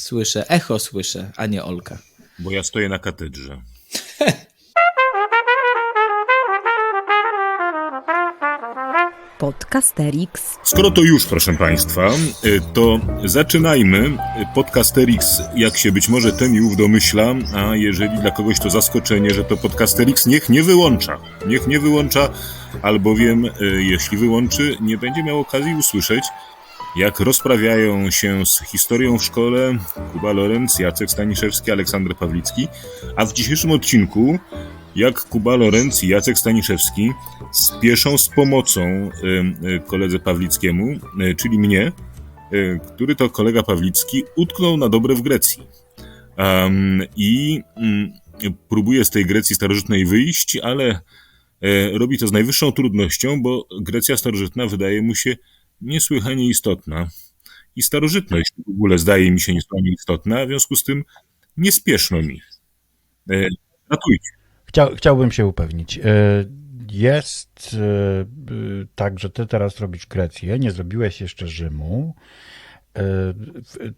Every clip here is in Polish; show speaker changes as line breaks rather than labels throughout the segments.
Słyszę, echo słyszę, a nie Olka.
Bo ja stoję na katedrze.
Podcasterix.
Skoro to już, proszę Państwa, y, to zaczynajmy. Podcasterix, jak się być może ten już domyśla, a jeżeli dla kogoś to zaskoczenie, że to Podcasterix, niech nie wyłącza. Niech nie wyłącza, albowiem y, jeśli wyłączy, nie będzie miał okazji usłyszeć, jak rozprawiają się z historią w szkole Kuba Lorenz, Jacek Staniszewski, Aleksander Pawlicki, a w dzisiejszym odcinku jak Kuba Lorenz i Jacek Staniszewski spieszą z pomocą koledze Pawlickiemu, y, czyli mnie, y, który to kolega Pawlicki utknął na dobre w Grecji. I mm, próbuje z tej Grecji starożytnej wyjść, ale e, robi to z najwyższą trudnością, bo Grecja starożytna wydaje mu się niesłychanie istotna. I starożytność w ogóle zdaje mi się niesłychanie istotna, w związku z tym nie spieszno mi. E, Ratujcie.
Chciał, chciałbym się upewnić. E, Jest e, tak, że ty teraz robisz Grecję, nie zrobiłeś jeszcze Rzymu. E,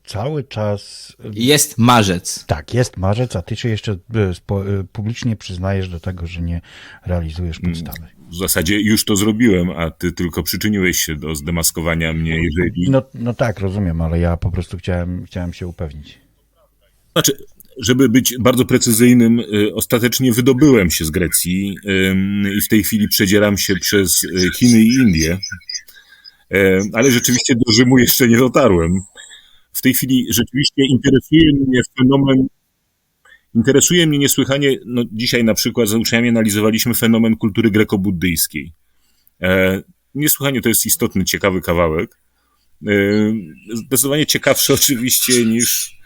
Cały czas.
Jest marzec.
Tak, jest marzec, a ty się jeszcze e, e, publicznie przyznajesz do tego, że nie realizujesz podstawy.
W zasadzie już to zrobiłem, a ty tylko przyczyniłeś się do zdemaskowania mnie, jeżeli...
No, no tak, rozumiem, ale ja po prostu chciałem, chciałem się upewnić.
Znaczy, żeby być bardzo precyzyjnym, y, ostatecznie wydobyłem się z Grecji i w tej chwili przedzieram się przez Chiny i Indie, E, ale rzeczywiście do Rzymu jeszcze nie dotarłem. W tej chwili rzeczywiście interesuje mnie fenomen, interesuje mnie niesłychanie, no dzisiaj na przykład z uczniami analizowaliśmy fenomen kultury greko-buddyjskiej. E, Niesłychanie to jest istotny, ciekawy kawałek. E, Zdecydowanie ciekawszy oczywiście niż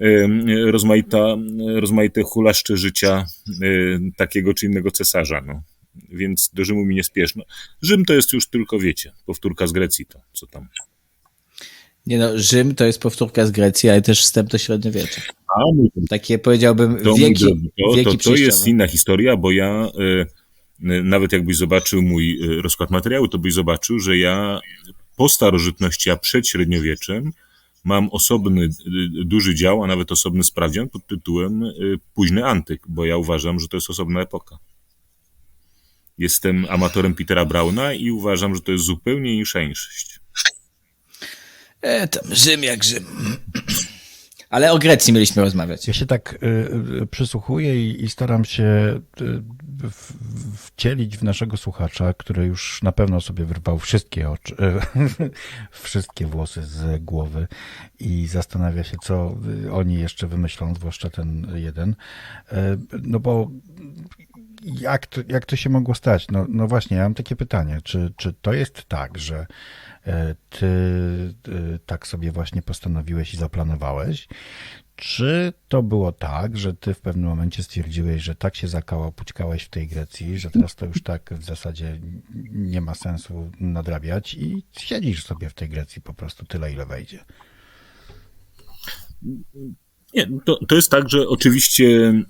e, rozmaita, rozmaite hulaszcze życia e, takiego czy innego cesarza. No. Więc do Rzymu mi nie spieszno. Rzym to jest już tylko, wiecie, powtórka z Grecji, to co tam.
Nie no, Rzym to jest powtórka z Grecji, ale też wstęp do średniowiecza.
A mój
Takie powiedziałbym
To,
wieki,
drogi, to,
wieki
to, to jest inna historia, bo ja e, nawet jakbyś zobaczył mój e, rozkład materiału, to byś zobaczył, że ja po starożytności, a przed średniowieczem mam osobny, duży dział, a nawet osobny sprawdzian pod tytułem e, Późny Antyk, bo ja uważam, że to jest osobna epoka. Jestem amatorem Petera Brauna i uważam, że to jest zupełnie insza inszość.
E, tam Rzym jak Rzym. Ale o Grecji mieliśmy rozmawiać.
Ja się tak y, y, przysłuchuję i, i staram się y, w, wcielić w naszego słuchacza, który już na pewno sobie wyrwał wszystkie oczy, y, wszystkie włosy z głowy i zastanawia się, co oni jeszcze wymyślą, zwłaszcza ten jeden. Y, No bo jak to, jak to się mogło stać? No, no właśnie, ja mam takie pytanie. Czy, czy to jest tak, że e, ty e, tak sobie właśnie postanowiłeś i zaplanowałeś? Czy to było tak, że ty w pewnym momencie stwierdziłeś, że tak się zakałapućkałeś w tej Grecji, że teraz to już tak w zasadzie nie ma sensu nadrabiać i siedzisz sobie w tej Grecji po prostu tyle, ile wejdzie?
Nie, to, to jest tak, że oczywiście,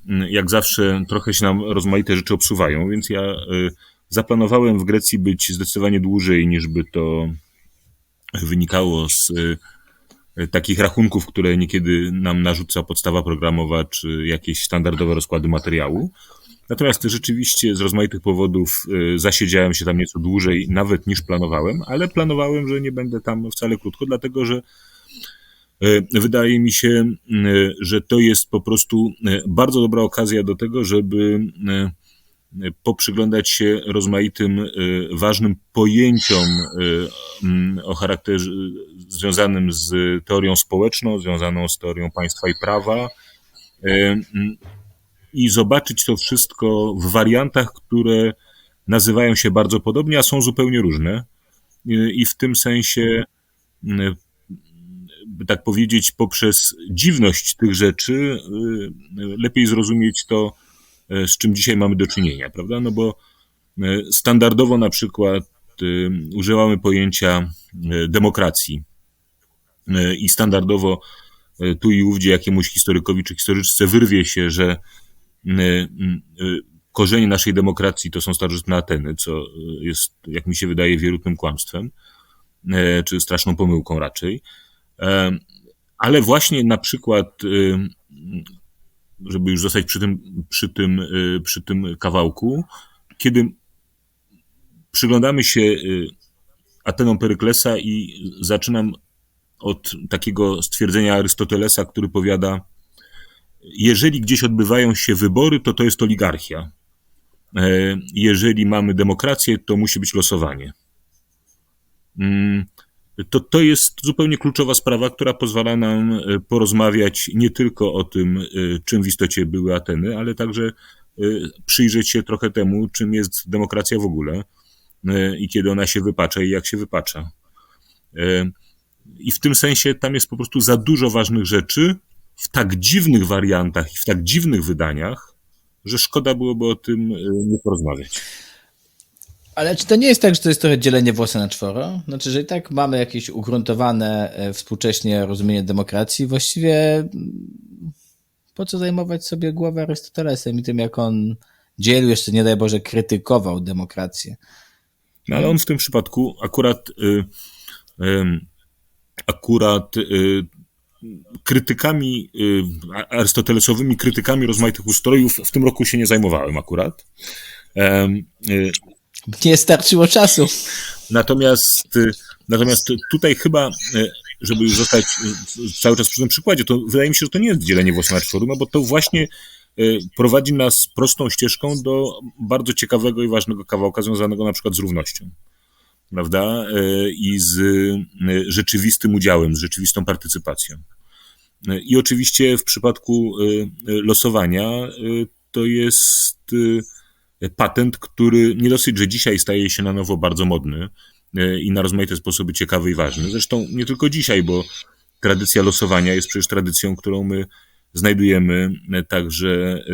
mm, jak zawsze, trochę się nam rozmaite rzeczy obsuwają, więc ja y, zaplanowałem w Grecji być zdecydowanie dłużej, niż by to wynikało z y, takich rachunków, które niekiedy nam narzuca podstawa programowa, czy jakieś standardowe rozkłady materiału. Natomiast rzeczywiście z rozmaitych powodów y, zasiedziałem się tam nieco dłużej, nawet niż planowałem, ale planowałem, że nie będę tam wcale krótko, dlatego że Wydaje mi się, e, że to jest po prostu e, bardzo dobra okazja do tego, żeby e, poprzyglądać się rozmaitym e, ważnym pojęciom e, o charakterze związanym z teorią społeczną, związaną z teorią państwa i prawa e, i zobaczyć to wszystko w wariantach, które nazywają się bardzo podobnie, a są zupełnie różne. E, I w tym sensie tak powiedzieć, poprzez dziwność tych rzeczy y, lepiej zrozumieć to, y, z czym dzisiaj mamy do czynienia, prawda? No bo y, standardowo na przykład y, używamy pojęcia y, demokracji y, i standardowo y, tu i ówdzie jakiemuś historykowi czy historyczce wyrwie się, że y, y, korzenie naszej demokracji to są starożytne Ateny, co y, jest, jak mi się wydaje, wierutnym kłamstwem, y, czy straszną pomyłką raczej. Ale właśnie na przykład, żeby już zostać przy tym, przy tym, y, przy tym kawałku, kiedy przyglądamy się y, Atenom Peryklesa i zaczynam od takiego stwierdzenia Arystotelesa, który powiada, jeżeli gdzieś odbywają się wybory, to to jest oligarchia. E, Jeżeli mamy demokrację, to musi być losowanie. To, to jest zupełnie kluczowa sprawa, która pozwala nam e, porozmawiać nie tylko o tym, e, czym w istocie były Ateny, ale także e, przyjrzeć się trochę temu, czym jest demokracja w ogóle i kiedy ona się wypacza i jak się wypacza. I w tym sensie tam jest po prostu za dużo ważnych rzeczy w tak dziwnych wariantach i w tak dziwnych wydaniach, że szkoda byłoby o tym nie porozmawiać.
Ale czy to nie jest tak, że to jest trochę dzielenie włosa na czworo? Znaczy, że i tak mamy jakieś ugruntowane e, współcześnie rozumienie demokracji, właściwie mm, po co zajmować sobie głowę Arystotelesem i tym, jak on dzielił, jeszcze nie daj Boże, krytykował demokrację.
No ale on w tym przypadku akurat y, akurat y, krytykami, y, arystotelesowymi krytykami rozmaitych ustrojów w tym roku się nie zajmowałem akurat.
Nie starczyło czasu.
Natomiast, y, natomiast tutaj chyba, y, żeby już zostać y, cały czas przy tym przykładzie, to wydaje mi się, że to nie jest dzielenie włosa na czworo, no bo to właśnie prowadzi nas prostą ścieżką do bardzo ciekawego i ważnego kawałka związanego na przykład z równością. Prawda? I z rzeczywistym udziałem, z rzeczywistą partycypacją. I oczywiście w przypadku losowania to jest patent, który nie dosyć, że dzisiaj staje się na nowo bardzo modny e, i na rozmaite sposoby ciekawy i ważny. Zresztą nie tylko dzisiaj, bo tradycja losowania jest przecież tradycją, którą my znajdujemy e, także e,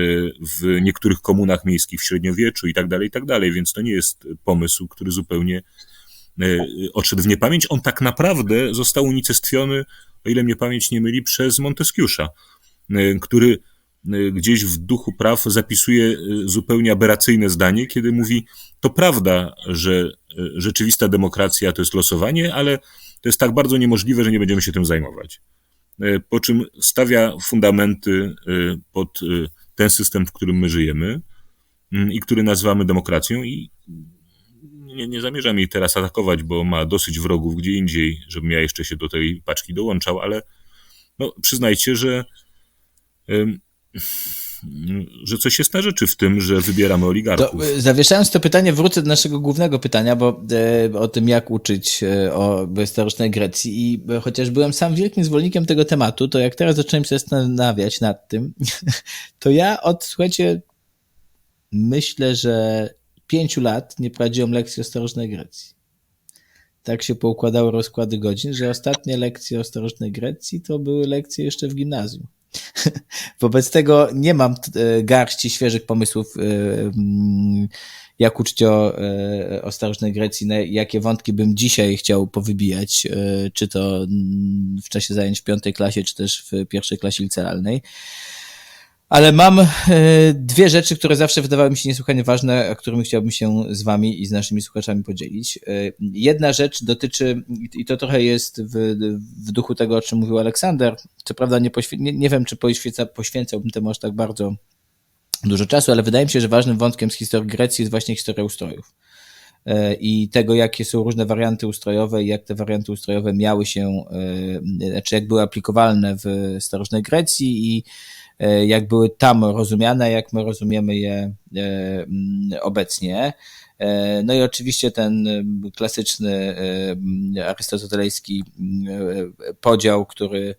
w niektórych komunach miejskich w średniowieczu i tak dalej, i tak dalej, więc to nie jest pomysł, który zupełnie odszedł w niepamięć. On tak naprawdę został unicestwiony, o ile mnie pamięć nie myli, przez Monteskiusza, e, który gdzieś w duchu praw zapisuje y, zupełnie aberracyjne zdanie, kiedy mówi, to prawda, że y, rzeczywista demokracja to jest losowanie, ale to jest tak bardzo niemożliwe, że nie będziemy się tym zajmować. Y, Po czym stawia fundamenty y, pod y, ten system, w którym my żyjemy y, i który nazywamy demokracją i nie, nie zamierzam jej teraz atakować, bo ma dosyć wrogów gdzie indziej, żebym ja jeszcze się do tej paczki dołączał, ale no, przyznajcie, że że coś jest na rzeczy w tym, że wybieramy
To,
oligarchów.
y, zawieszając to pytanie, wrócę do naszego głównego pytania, bo e, o tym, jak uczyć e, o historycznej Grecji i e, chociaż byłem sam wielkim zwolennikiem tego tematu, to jak teraz zacząłem się zastanawiać nad tym, to ja od, słuchajcie, myślę, że pięciu lat nie prowadziłem lekcji o historycznej Grecji. Tak się poukładały rozkłady godzin, że ostatnie lekcje o historycznej Grecji to były lekcje jeszcze w gimnazjum. Wobec tego nie mam e, garści świeżych pomysłów, e, mm, jak uczyć o, e, o starożytnej Grecji, jakie wątki bym dzisiaj chciał powybijać, czy to mm, w czasie zajęć w piątej klasie, czy też w pierwszej klasie licealnej. Ale mam e, dwie rzeczy, które zawsze wydawały mi się niesłychanie ważne, którymi chciałbym się z wami i z naszymi słuchaczami podzielić. E, Jedna rzecz dotyczy, i to trochę jest w, w duchu tego, o czym mówił Aleksander, co prawda nie, poświe, nie, nie wiem, czy poświęca, poświęcałbym temu aż tak bardzo dużo czasu, ale wydaje mi się, że ważnym wątkiem z historii Grecji jest właśnie historia ustrojów E, i tego, jakie są różne warianty ustrojowe i jak te warianty ustrojowe miały się, znaczy jak były aplikowalne w starożytnej Grecji i jak były tam rozumiane, jak my rozumiemy je e, mm, obecnie. E, No i oczywiście ten klasyczny em, arystotelejski podział, który,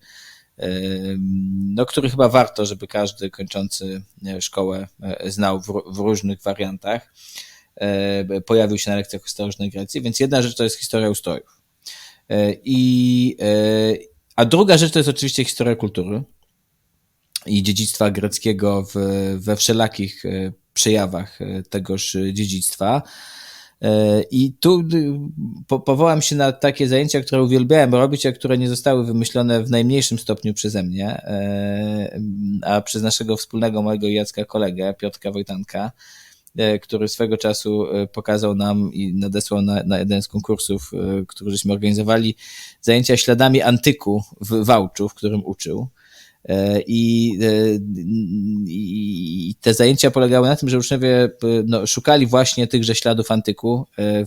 em, no, który chyba warto, żeby każdy kończący e, szkołę e, znał w, ró- w różnych wariantach e, pojawił się na lekcjach historycznej Grecji, więc jedna rzecz to jest historia ustrojów. E, I, e, a druga rzecz to jest oczywiście historia kultury i dziedzictwa greckiego w, we wszelakich e, przejawach e, tegoż dziedzictwa. E, I tu po, powołam się na takie zajęcia, które uwielbiałem robić, a które nie zostały wymyślone w najmniejszym stopniu przeze mnie, a przez naszego wspólnego mojego Jacka kolegę, Piotrka Wojtanka, który swego czasu pokazał nam i nadesłał na, na jeden z konkursów, który żeśmy organizowali, zajęcia śladami antyku w Wałczu, w którym uczył. E, I, e, i, I te zajęcia polegały na tym, że uczniowie e, no, szukali właśnie tychże śladów antyku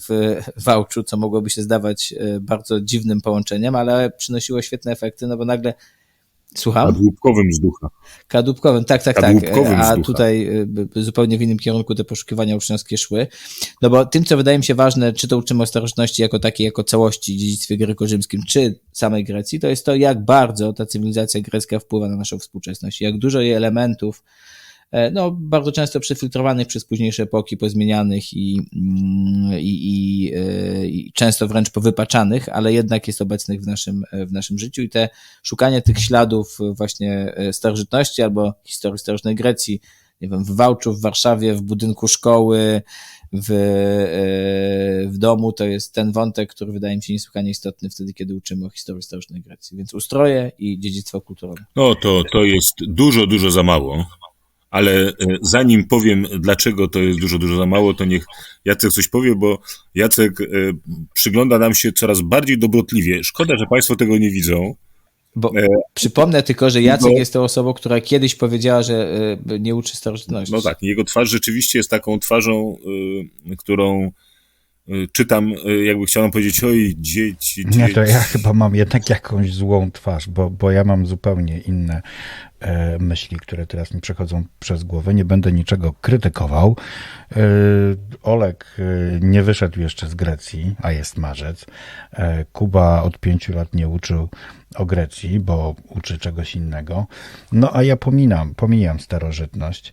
w Wałczu, co mogłoby się zdawać bardzo dziwnym połączeniem, ale przynosiło świetne efekty, no bo nagle Słucham?
Kadłubkowym z ducha.
Kadłubkowym, tak, tak, tak.
Kadłubkowym
A
z ducha.
tutaj y, zupełnie w innym kierunku te poszukiwania uczniowskie szły. No bo tym, co wydaje mi się ważne, czy to uczymy o starożytności jako takiej, jako całości, dziedzictwie grecko-rzymskim, czy samej Grecji, to jest to, jak bardzo ta cywilizacja grecka wpływa na naszą współczesność. Jak dużo jej elementów, no, bardzo często przefiltrowanych przez późniejsze epoki, pozmienianych i, mm, i, i, e, i często wręcz powypaczanych, ale jednak jest obecnych w naszym, e, w naszym życiu i te szukanie tych śladów właśnie e, starożytności albo historii starożytnej Grecji, nie wiem, w Wałczu, w Warszawie, w budynku szkoły, w, e, w domu, to jest ten wątek, który wydaje mi się niesłychanie istotny wtedy, kiedy uczymy o historii starożytnej Grecji. Więc ustroje i dziedzictwo kulturowe.
No to, to jest dużo, dużo za mało. Ale e, zanim powiem, dlaczego to jest dużo, dużo za mało, to niech Jacek coś powie, bo Jacek e, przygląda nam się coraz bardziej dobrotliwie. Szkoda, że Państwo tego nie widzą.
Bo
E,
przypomnę tylko, że Jacek
bo-
jest tą osobą, która kiedyś powiedziała, że e, nie uczy starożytności.
No tak, jego twarz rzeczywiście jest taką twarzą, y, którą y, czytam, y, jakby chciałem powiedzieć, oj, dzieci, dzieci.
Nie, to ja chyba mam jednak jakąś złą twarz, bo, bo ja mam zupełnie inne myśli, które teraz mi przechodzą przez głowę. Nie będę niczego krytykował. E, Olek e, nie wyszedł jeszcze z Grecji, a jest marzec. E, Kuba od pięciu lat nie uczył o Grecji, bo uczy czegoś innego. No a ja pominam, pomijam starożytność.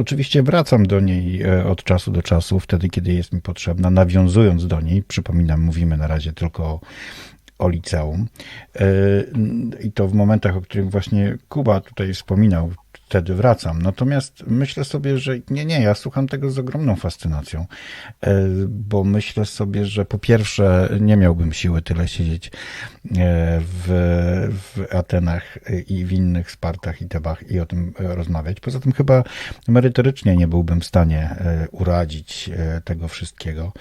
Oczywiście wracam do niej e, od czasu do czasu, wtedy kiedy jest mi potrzebna, nawiązując do niej. Przypominam, mówimy na razie tylko o o liceum. E, I to w momentach, o których właśnie Kuba tutaj wspominał, wtedy wracam. Natomiast myślę sobie, że nie, nie, ja słucham tego z ogromną fascynacją, e, bo myślę sobie, że po pierwsze nie miałbym siły tyle siedzieć e, w, w Atenach i w innych Spartach i Tebach i o tym rozmawiać. Poza tym chyba merytorycznie nie byłbym w stanie e, uradzić tego wszystkiego.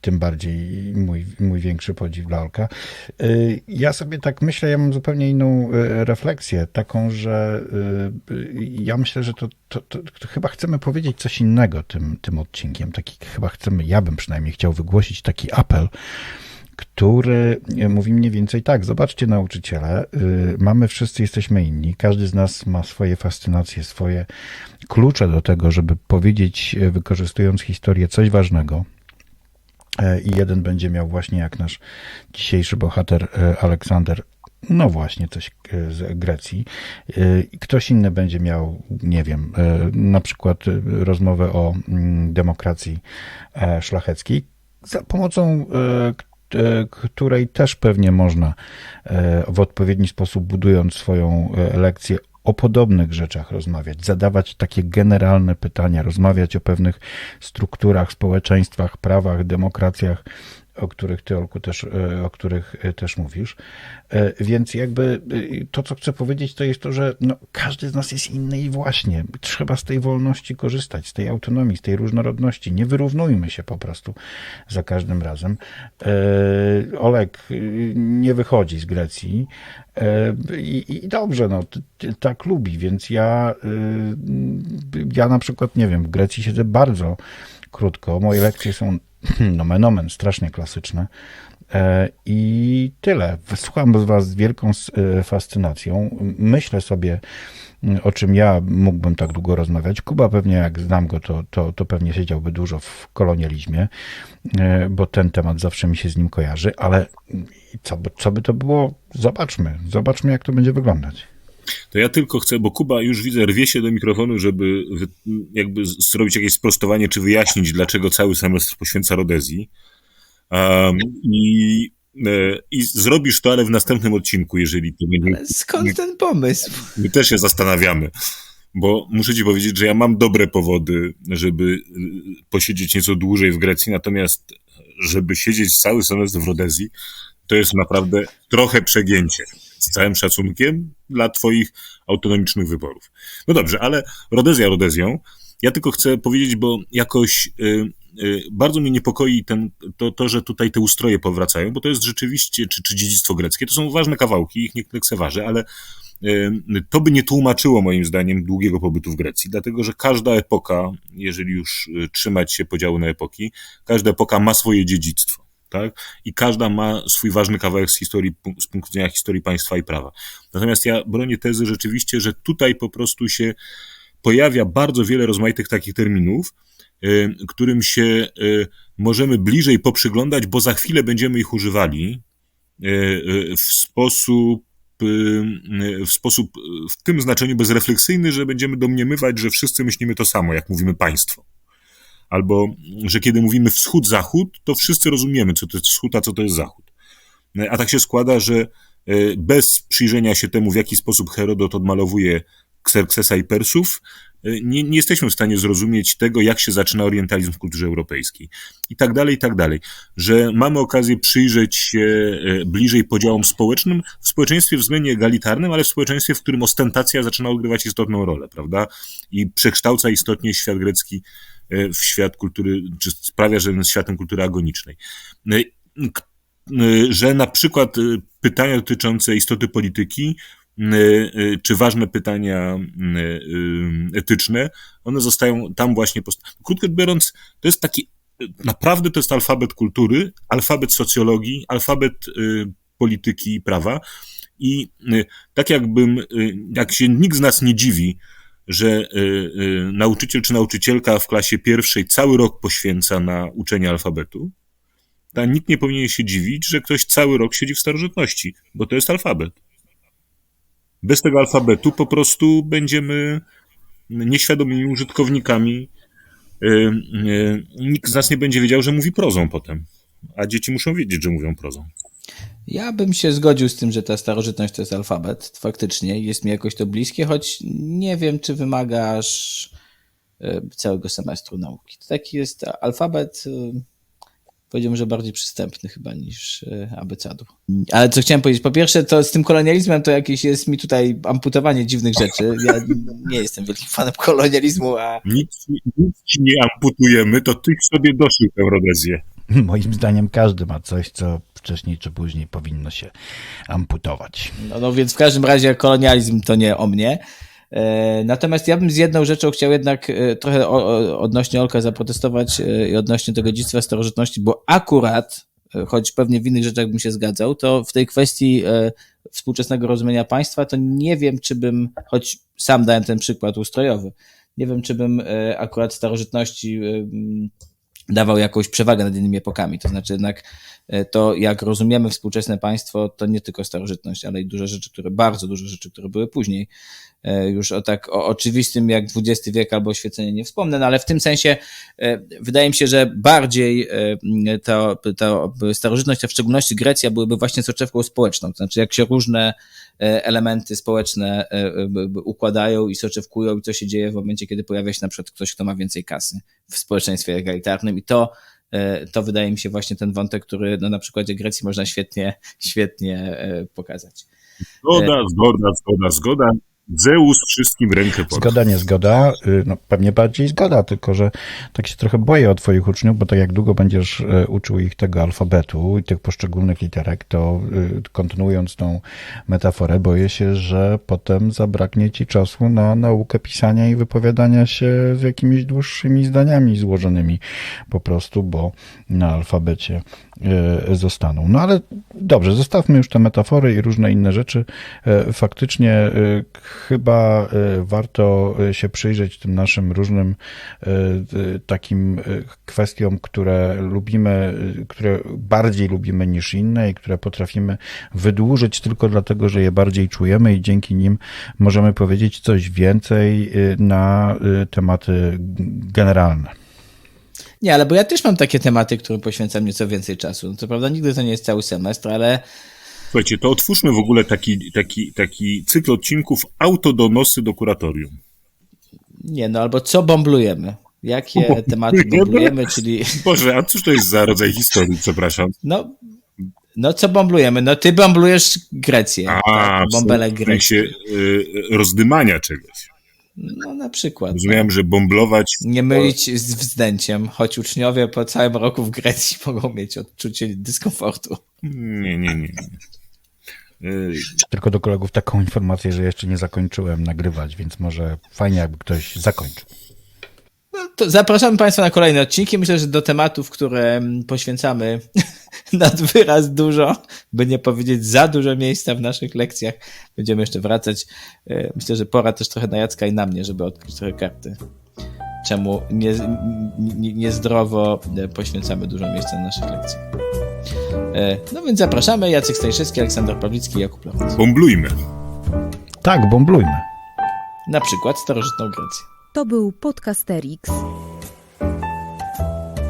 Tym bardziej mój, mój większy podziw dla Olka. Ja sobie tak myślę, ja mam zupełnie inną refleksję, taką, że ja myślę, że to, to, to, to chyba chcemy powiedzieć coś innego tym, tym odcinkiem. Taki chyba chcemy, ja bym przynajmniej chciał wygłosić taki apel, który mówi mniej więcej tak, zobaczcie nauczyciele, y, mamy wszyscy, jesteśmy inni, każdy z nas ma swoje fascynacje, swoje klucze do tego, żeby powiedzieć, e, wykorzystując historię, coś ważnego. E, I jeden będzie miał właśnie jak nasz dzisiejszy bohater Aleksander, no właśnie coś e, z Grecji. E, ktoś inny będzie miał, nie wiem, e, na przykład rozmowę o mm, demokracji szlacheckiej, za pomocą której też pewnie można w odpowiedni sposób, budując swoją lekcję, o podobnych rzeczach rozmawiać, zadawać takie generalne pytania, rozmawiać o pewnych strukturach, społeczeństwach, prawach, demokracjach, o których ty, Olku, też, e, o których e, też mówisz. E, Więc jakby to, co chcę powiedzieć, to jest to, że no, każdy z nas jest inny i właśnie trzeba z tej wolności korzystać, z tej autonomii, z tej różnorodności. Nie wyrównujmy się po prostu za każdym razem. Olek nie wychodzi z Grecji i, i dobrze, no, tak lubi, więc ja, ja na przykład, nie wiem, w Grecji siedzę bardzo krótko. Moje lekcje są nomen omen, strasznie klasyczne. E, I tyle. Słucham z Was z wielką e, fascynacją. Myślę sobie, m, o czym ja mógłbym tak długo rozmawiać. Kuba pewnie, jak znam go, to, to, to pewnie siedziałby dużo w kolonializmie, e, bo ten temat zawsze mi się z nim kojarzy, ale co by, co by to było? Zobaczmy. Zobaczmy, jak to będzie wyglądać.
To ja tylko chcę, bo Kuba już widzę, rwie się do mikrofonu, żeby jakby zrobić jakieś sprostowanie, czy wyjaśnić, dlaczego cały semestr poświęca Rodezji. Um, i, e, I zrobisz to, ale w następnym odcinku, jeżeli to będzie.
Ale skąd ten pomysł?
My też się zastanawiamy, bo muszę ci powiedzieć, że ja mam dobre powody, żeby y, posiedzieć nieco dłużej w Grecji, natomiast żeby siedzieć cały semestr w Rodezji, to jest naprawdę trochę przegięcie. Z całym szacunkiem dla twoich autonomicznych wyborów. No dobrze, ale Rodezja Rodezją, Ja tylko chcę powiedzieć, bo jakoś y, y, bardzo mnie niepokoi ten, to, to, że tutaj te ustroje powracają, bo to jest rzeczywiście, czy, czy dziedzictwo greckie, to są ważne kawałki, ich nie lekceważę, ale y, to by nie tłumaczyło moim zdaniem długiego pobytu w Grecji, dlatego że każda epoka, jeżeli już y, trzymać się podziału na epoki, każda epoka ma swoje dziedzictwo. Tak? I każda ma swój ważny kawałek z historii, z punktu widzenia historii państwa i prawa. Natomiast ja bronię tezy rzeczywiście, że tutaj po prostu się pojawia bardzo wiele rozmaitych takich terminów, y, którym się y, możemy bliżej poprzyglądać, bo za chwilę będziemy ich używali y, w sposób w sposób w tym znaczeniu bezrefleksyjny, że będziemy domniemywać, że wszyscy myślimy to samo, jak mówimy państwo. Albo, że kiedy mówimy wschód-zachód, to wszyscy rozumiemy, co to jest wschód, a co to jest zachód. A tak się składa, że y, bez przyjrzenia się temu, w jaki sposób Herodot odmalowuje Xerxesa i Persów, y, nie, nie jesteśmy w stanie zrozumieć tego, jak się zaczyna orientalizm w kulturze europejskiej. I tak dalej, i tak dalej. Że mamy okazję przyjrzeć się y, bliżej podziałom społecznym w społeczeństwie względnie egalitarnym, ale w społeczeństwie, w którym ostentacja zaczyna odgrywać istotną rolę, prawda? I przekształca istotnie świat grecki y, w świat kultury, czy sprawia, że jest światem kultury agonicznej. Że na przykład pytania dotyczące istoty polityki czy ważne pytania y, y, etyczne, one zostają tam właśnie. Post- Krótko biorąc, to jest taki, y, naprawdę to jest alfabet kultury, alfabet socjologii, alfabet y, polityki i prawa. I y, tak jakbym, y, jak się nikt z nas nie dziwi, że y, y, nauczyciel czy nauczycielka w klasie pierwszej cały rok poświęca na uczenie alfabetu, to nikt nie powinien się dziwić, że ktoś cały rok siedzi w starożytności, bo to jest alfabet. Bez tego alfabetu po prostu będziemy nieświadomymi użytkownikami. Y, y, Nikt z nas nie będzie wiedział, że mówi prozą potem. A dzieci muszą wiedzieć, że mówią prozą.
Ja bym się zgodził z tym, że ta starożytność to jest alfabet. Faktycznie jest mi jakoś to bliskie, choć nie wiem, czy wymagasz e, całego semestru nauki. To taki jest alfabet, powiedziałbym, że bardziej przystępny chyba niż e, abecadu. Ale co chciałem powiedzieć, po pierwsze, to z tym kolonializmem to jakieś jest mi tutaj amputowanie dziwnych rzeczy. Ja nie jestem wielkim fanem kolonializmu, a
Nic, nic ci nie amputujemy, to ty sobie doszył tę rodezję.
Moim zdaniem każdy ma coś, co wcześniej czy później powinno się amputować.
No, no więc w każdym razie kolonializm to nie o mnie. E, Natomiast ja bym z jedną rzeczą chciał jednak e, trochę odnośnie Olka zaprotestować e, i odnośnie tego dziedzictwa starożytności, bo akurat, choć pewnie w innych rzeczach bym się zgadzał, to w tej kwestii współczesnego rozumienia państwa, to nie wiem, czy bym, choć sam dałem ten przykład ustrojowy, nie wiem, czy bym akurat starożytności dawał jakąś przewagę nad innymi epokami. To znaczy jednak e, to, jak rozumiemy współczesne państwo, to nie tylko starożytność, ale i duże rzeczy, które, bardzo duże rzeczy, które były później. E, Już o tak o oczywistym jak XX wiek albo oświecenie nie wspomnę, no ale w tym sensie e, wydaje mi się, że bardziej to, to starożytność, a w szczególności Grecja byłyby właśnie soczewką społeczną. To znaczy, jak się różne elementy społeczne e, e, układają i soczewkują i co się dzieje w momencie, kiedy pojawia się na przykład ktoś, kto ma więcej kasy w społeczeństwie egalitarnym i to e, to wydaje mi się właśnie ten wątek, który no, na przykładzie Grecji można świetnie, świetnie e, pokazać.
Zgoda, zgoda, zgoda, zgoda. Zeus wszystkim rękę podał.
Zgoda, nie zgoda, y, no pewnie bardziej zgoda, tylko że tak się trochę boję o twoich uczniów, bo tak jak długo będziesz y, uczył ich tego alfabetu i tych poszczególnych literek, to y, kontynuując tą metaforę, boję się, że potem zabraknie ci czasu na naukę pisania i wypowiadania się z jakimiś dłuższymi zdaniami złożonymi po prostu, bo na alfabecie zostaną. No ale dobrze, zostawmy już te metafory i różne inne rzeczy. E, Faktycznie e, chyba e, warto e, się przyjrzeć tym naszym różnym e, e, takim e, kwestiom, które lubimy, e, które bardziej lubimy niż inne i które potrafimy wydłużyć tylko dlatego, że je bardziej czujemy i dzięki nim możemy powiedzieć coś więcej e, na e, tematy generalne.
Nie, ale bo ja też mam takie tematy, którym poświęcam nieco więcej czasu. No, Co prawda nigdy to nie jest cały semestr, ale
Słuchajcie, to otwórzmy w ogóle taki, taki, taki cykl odcinków autodonosy do kuratorium.
nie, no albo co bomblujemy? Jakie tematy bomblujemy, czyli
Boże, a cóż to jest za rodzaj historii, przepraszam?
no, no co bomblujemy? No ty bomblujesz Grecję.
A,
tak, bąbelek
w
Grecji.
sensie y, rozdymania czegoś.
No na przykład.
Rozumiałem, że bomblować
Nie mylić z wzdęciem, choć uczniowie po całym roku w Grecji mogą mieć odczucie dyskomfortu.
Nie, nie, nie.
Tylko do kolegów taką informację, że jeszcze nie zakończyłem nagrywać, więc może fajnie, jakby ktoś zakończył.
No to zapraszamy Państwa na kolejne odcinki. Myślę, że do tematów, które mm, poświęcamy nad wyraz dużo, by nie powiedzieć za dużo miejsca w naszych lekcjach, będziemy jeszcze wracać. E, Myślę, że pora też trochę na Jacka i na mnie, żeby odkryć trochę karty. Czemu nie, nie, niezdrowo e, poświęcamy dużo miejsca na naszych lekcjach. E, No więc zapraszamy. Jacek Stajszewski, Aleksander Pawlicki, Jakub Lewoc.
bomblujmy.
Tak, bomblujmy.
Na przykład starożytną Grecję.
To był Podcasterix.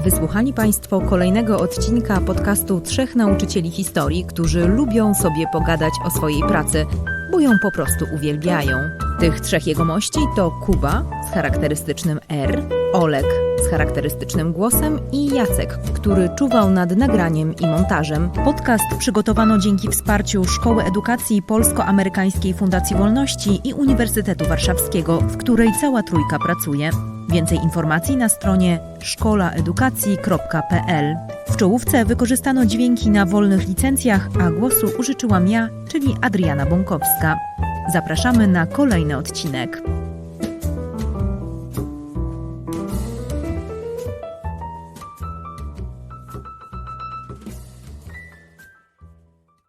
Wysłuchali Państwo kolejnego odcinka podcastu Trzech Nauczycieli Historii, którzy lubią sobie pogadać o swojej pracy, bo ją po prostu uwielbiają. Tych trzech jegomości to Kuba z charakterystycznym R, Olek z charakterystycznym głosem i Jacek, który czuwał nad nagraniem i montażem. Podcast przygotowano dzięki wsparciu Szkoły Edukacji Polsko-Amerykańskiej Fundacji Wolności i Uniwersytetu Warszawskiego, w której cała trójka pracuje. Więcej informacji na stronie szkolaedukacji.pl. W czołówce wykorzystano dźwięki na wolnych licencjach, a głosu użyczyłam ja, czyli Adriana Bąkowska. Zapraszamy na kolejny odcinek.